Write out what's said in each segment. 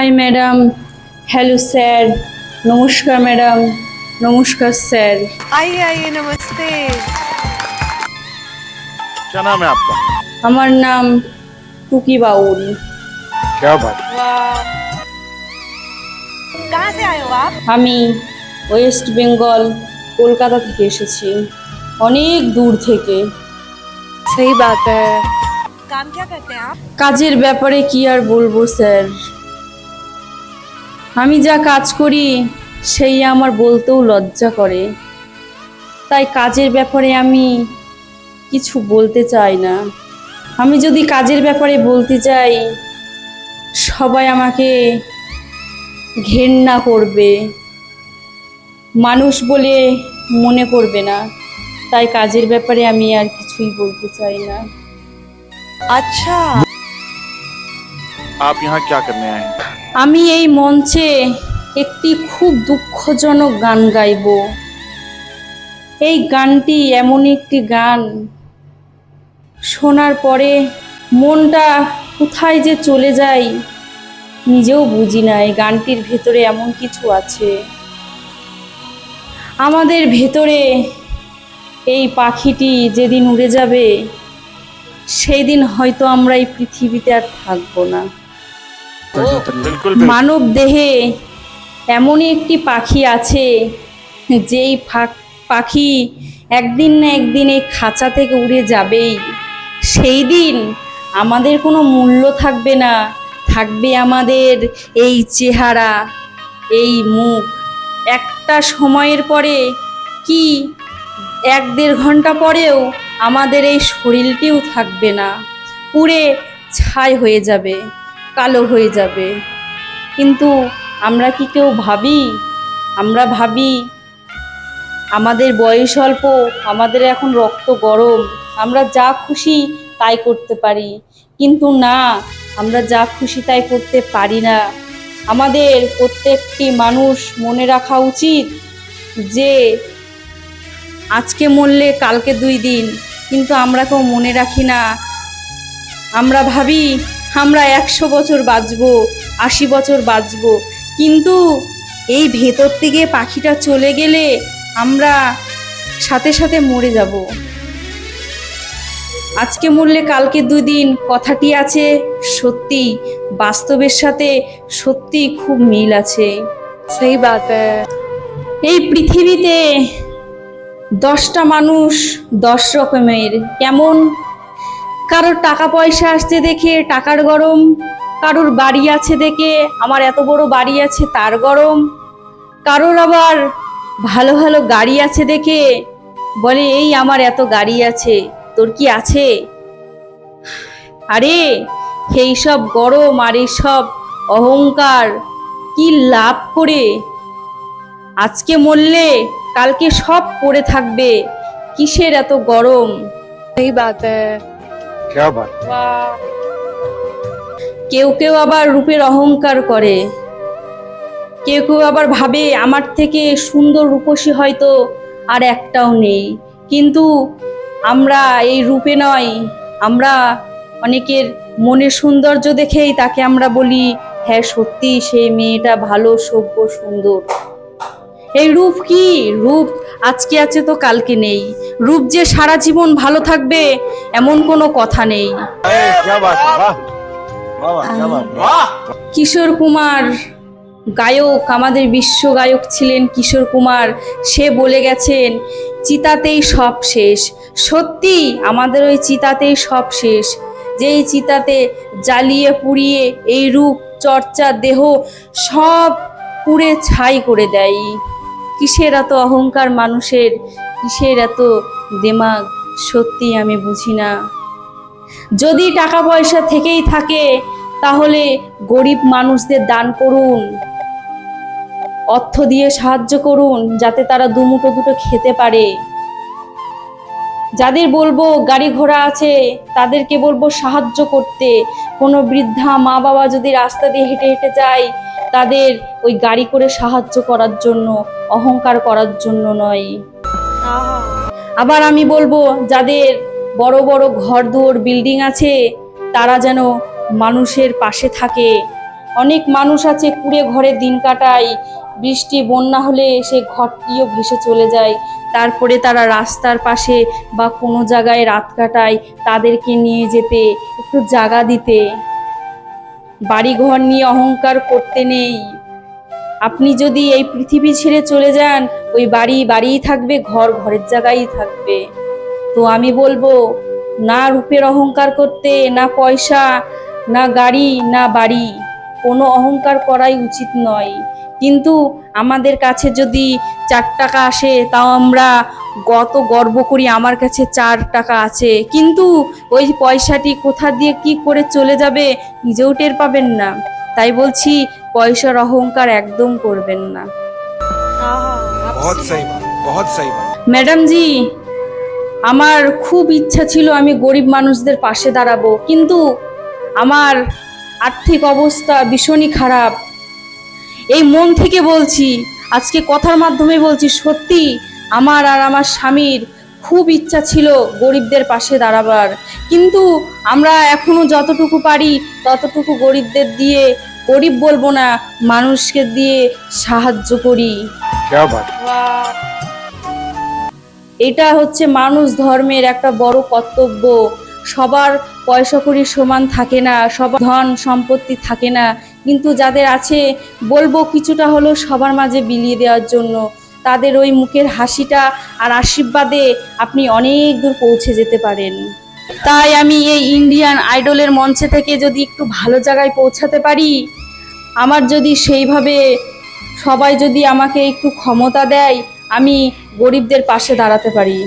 High madam hello sir নমস্কার madam নমস্কার sir आइए आइए नमस्ते क्या नाम है आपका আমার নাম টুকি বাউল क्या बात वाह कहाँ से आए हो आप আমি ওয়েস্ট বেঙ্গল কলকাতা থেকে এসেছি অনেক দূর থেকে सही बात है काम क्या करते हैं आप কাজের ব্যাপারে কি আর বলবো স্যার আমি যা কাজ করি সেই আমার বলতেও লজ্জা করে তাই কাজের ব্যাপারে আমি কিছু বলতে চাই না আমি যদি কাজের ব্যাপারে বলতে চাই সবাই আমাকে ঘেন্না করবে মানুষ বলে মনে করবে না তাই কাজের ব্যাপারে আমি আর কিছুই বলতে চাই না अच्छा आप यहाँ क्या करने आए हैं আমি এই মঞ্চে একটি খুব দুঃখজনক গান গাইব। এই গানটি এমন একটি গান, শোনার পরে মনটা কোথায় যে চলে যায়, নিজেও বুঝি না। এই গানটির ভেতরে এমন কিছু আছে। আমাদের ভেতরে এই পাখিটি যেদিন উড়ে যাবে, সেই দিন হয়তো আমরা এই পৃথিবীতে আর থাকব না। মানব দেহে এমনই একটি পাখি আছে যেই ফা- পাখি একদিন না একদিন এই খাঁচা থেকে উড়ে যাবেই। সেই দিন আমাদের কোনো মূল্য থাকবে না থাকবে আমাদের এই চেহারা এই মুখ। একটা সময়ের পরে কি এক দেড় ঘণ্টা পরেও আমাদের এই শরীরটিও থাকবে না পুড়ে ছাই হয়ে যাবে। কালো হয়ে যাবে। কিন্তু আমরা কি কেউ ভাবি? আমরা ভাবি আমাদের বয়স অল্প, আমাদের এখন রক্ত গরম, আমরা যা খুশি তাই করতে পারি। কিন্তু না, আমরা যা খুশি তাই করতে পারি না। আমাদের প্রত্যেকটি মানুষ মনে রাখা উচিত যে আজকে মরলে কালকে দুই দিন, কিন্তু আমরা কেউ মনে রাখি না। আমরা ভাবি আমরা একশো বছর বাঁচব আশি বছর বাঁচব। কিন্তু এই ভেতর থেকে পাখিটা চলে গেলে আমরা সাথে সাথে মরে যাব। আজকে মরলে কালকে দুদিন কথাটি আছে সত্যি বাস্তবের সাথে সত্যি খুব মিল আছে। সেই বাত। এই পৃথিবীতে দশটা মানুষ দশ রকমের কেমন কারোর টাকা পয়সা আসছে দেখে, টাকার গরম। কারোর বাড়ি আছে দেখে, আমার এত বড় বাড়ি আছে, তার গরম। কারোর আবার ভালো ভালো গাড়ি আছে দেখে, বলে, এই আমার এত গাড়ি আছে, তোর কি আছে? আরে, সেই সব গরম আর সব অহংকার, কি লাভ করে? আজকে মরলে কালকে সব পড়ে থাকবে, কিসের এত গরম? এই বাত কেউ কেউ আবার রূপের অহংকার করে। কেউ কেউ আবার ভাবে আমার থেকে সুন্দর রূপসী হয়তো আর একটাও নেই। কিন্তু আমরা এই রূপে নয়, আমরা অনেকের মনের সৌন্দর্য দেখেই তাকে আমরা বলি হ্যাঁ সত্যি সেই মেয়েটা ভালো, সভ্য, সুন্দর। এই রূপ কি? রূপ আজকে আছে তো কালকে নেই। রূপ যে সারা জীবন ভালো থাকবে এমন কোনো কথা নেই। কিশোর কুমার গায়ক আমাদের বিশ্ব গায়ক ছিলেন কিশোর কুমার। সে বলে গেছেন চিতাতেই সব শেষ। সত্যি আমাদের ওই চিতাতেই সব শেষ। যেই চিতাতে জ্বালিয়ে পুড়িয়ে এই রূপ চর্চা দেহ সব পুড়ে ছাই করে দেয়। কিসের এত অহংকার মানুষের? কিসের এত দেমাগ? সত্যি আমি বুঝি না। যদি টাকা পয়সা থেকেই থাকে, তাহলে গরিব মানুষদের দান করুন। অর্থ দিয়ে সাহায্য করুন, যাতে তারা দুমুটো দুটো খেতে পারে। যাদের বলব গাড়ি ঘোড়া আছে, তাদেরকে বলব সাহায্য করতে। কোনো বৃদ্ধা মা বাবা যদি রাস্তা দিয়ে হেঁটে হেঁটে যায় তাদের ওই গাড়ি করে সাহায্য করার জন্য, অহংকার করার জন্য নয়। আবার আমি বলব, যাদের বড় বড় ঘর দুয়ার বিল্ডিং আছে, তারা যেন মানুষের পাশে থাকে। অনেক মানুষ আছে কুড়ে ঘরে দিন কাটায়, বৃষ্টি, বন্যা হলে সে ঘরটিও ভেসে চলে যায়। তারপরে তারা রাস্তার পাশে বা কোনো জায়গায় রাত কাটায় তাদেরকে নিয়ে যেতে, একটু জায়গা দিতে। বাড়িঘর নিয়ে অহংকার করতে নেই। আপনি যদি এই পৃথিবী ছেড়ে চলে যান, ওই বাড়ি বাড়িই থাকবে, ঘর ঘরের জায়গায় থাকবে। তো আমি বলব, না রূপের অহংকার করতে, না পয়সা, না গাড়ি, না বাড়ি, কোনো অহংকার করাই উচিত নয়। কিন্তু আমাদের কাছে যদি চার টাকা আসে, তাও আমরা গত গর্ব করি আমার কাছে চার টাকা আছে। কিন্তু ওই পয়সাটি কোথা দিয়ে কি করে চলে যাবে নিজেও টের পাবেন না। তাই বলছি পয়সার অহংকার একদম করবেন না। ম্যাডাম জি আমার খুব ইচ্ছা ছিল আমি গরিব মানুষদের পাশে দাঁড়াবো কিন্তু আমার আর্থিক অবস্থা ভীষণই খারাপ। এই মন থেকে বলছি আজকে কথার মাধ্যমে বলছি সত্যি আমার আর আমার স্বামীর খুব ইচ্ছা ছিল গরিবদের পাশে দাঁড়াবার। কিন্তু আমরা এখনও যতটুকু পারি ততটুকু গরিবদের দিয়ে গরিব বলব না মানুষকে দিয়ে সাহায্য করি। এটা হচ্ছে মানুষ ধর্মের একটা বড় কর্তব্য। সবার পয়সা করি সমান থাকে না সবার ধন সম্পত্তি থাকে না। কিন্তু যাদের আছে বলব কিছুটা হলো সবার মাঝে বিলিয়ে দেওয়ার জন্য। তাদের ওই মুখের হাসিটা আর আশীর্বাদে আপনি অনেক দূর পৌঁছে যেতে পারেন। তাই আমি এই ইন্ডিয়ান আইডলের মঞ্চে থেকে যদি একটু ভালো জায়গায় পৌঁছাতে পারি, আমার যদি সেইভাবে সবাই যদি আমাকে একটু ক্ষমতা দেয়, আমি গরিবদের পাশে দাঁড়াতে পারি।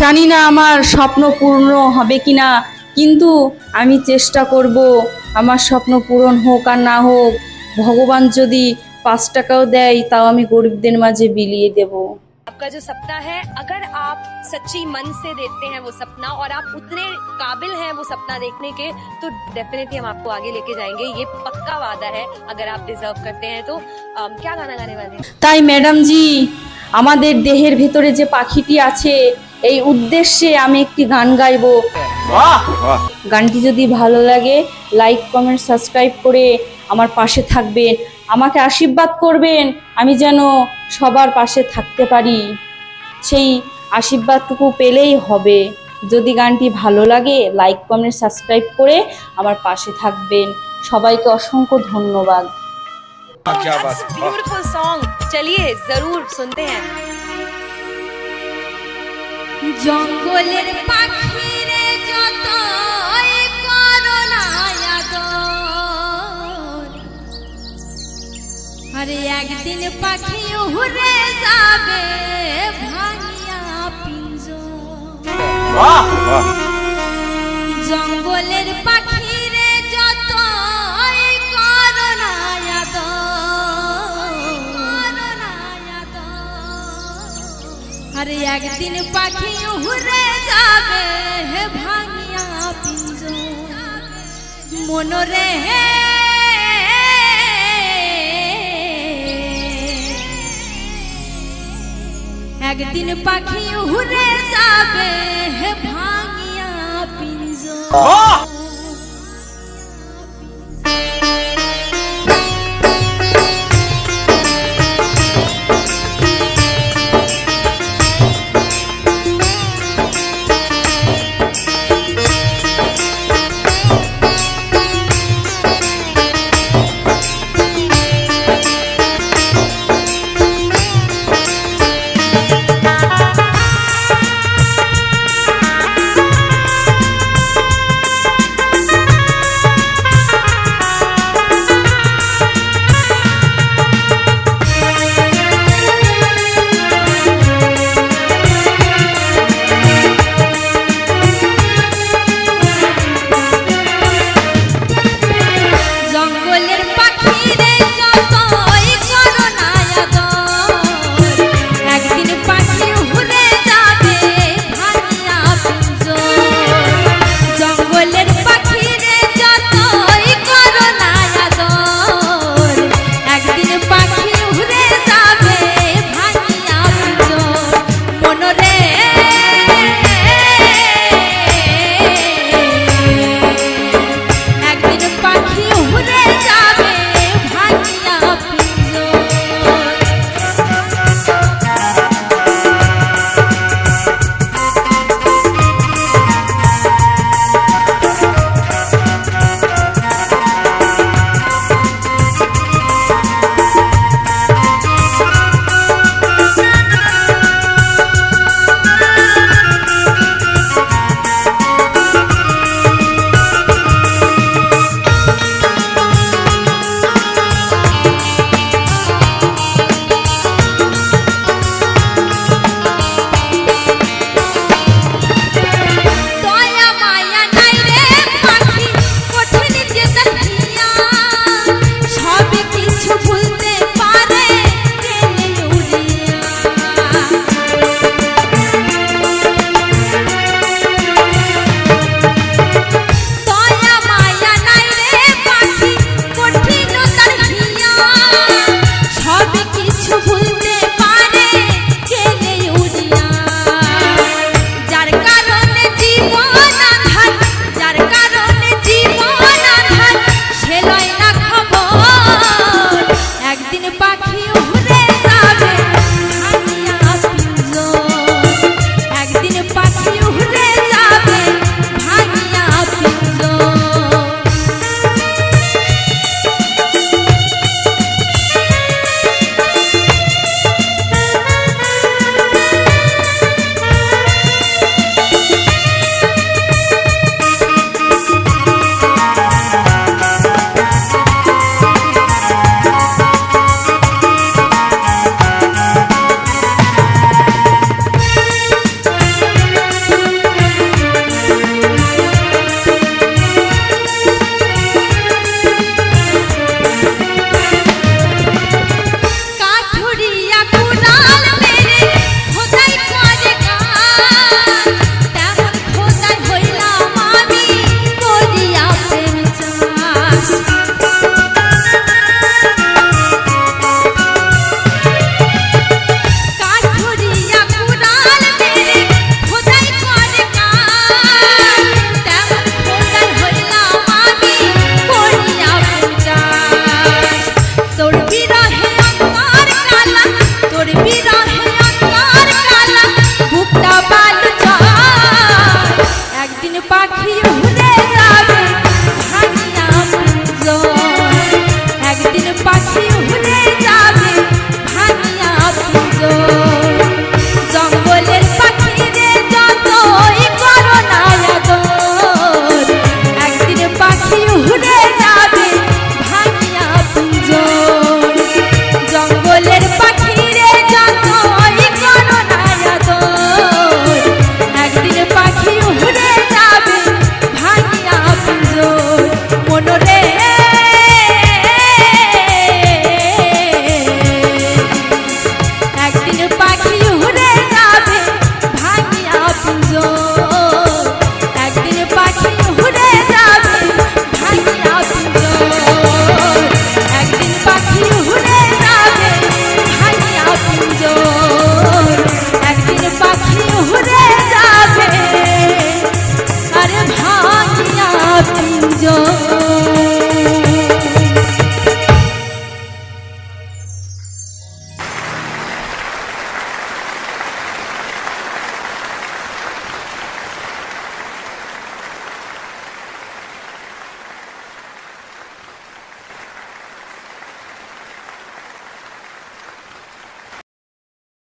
জানি না আমার স্বপ্ন পূর্ণ হবে কি না কিন্তু আমি চেষ্টা করব আমার স্বপ্ন পূরণ হোক আর না হোক। ভগবান যদি পাঁচ টাকাও দেয় তাও আমি গরিবদের মাঝে বিলিয়ে দেবো आपका जो सपना है अगर आप सच्ची मन से देखते हैं वो सपना और आप उतने काबिल हैं वो सपना देखने के तो डेफिनेटली हम आपको आगे लेके जाएंगे ये पक्का वादा है अगर आप डिजर्व करते हैं तो अम, क्या गाना गाने वाले हैं তাই ম্যাডামজি আমাদের দেহের ভিতরে যে পাখিটি আছে এই উদ্দেশ্যে আমি একটি গান গাইবো वाह वाह গানটি যদি ভালো লাগে লাইক কমেন্ট সাবস্ক্রাইব করে আমার পাশে থাকবেন আমাকে আশীর্বাদ করবেন আমি যেন সবার পাশে থাকতে পারি। সেই আশীর্বাদটুকু পেলেই হবে। যদি গানটি ভালো লাগে লাইক কমেন্ট সাবস্ক্রাইব করে আমার পাশে থাকবেন। সবাইকে অসংখ্য ধন্যবাদ। জঙ্গলের পাখি আরে একদিন পাখি উড়ে যাবে ভাঙিয়া পিঞ্জর। জঙ্গলের পাখি রে যত আরে একদিন পাখি উড়ে যাবে ভাঙিয়া পিঞ্জর। মনরে হে একদিন পাখি উড়ে যাবে হে ভাঙিয়া পিঞ্জ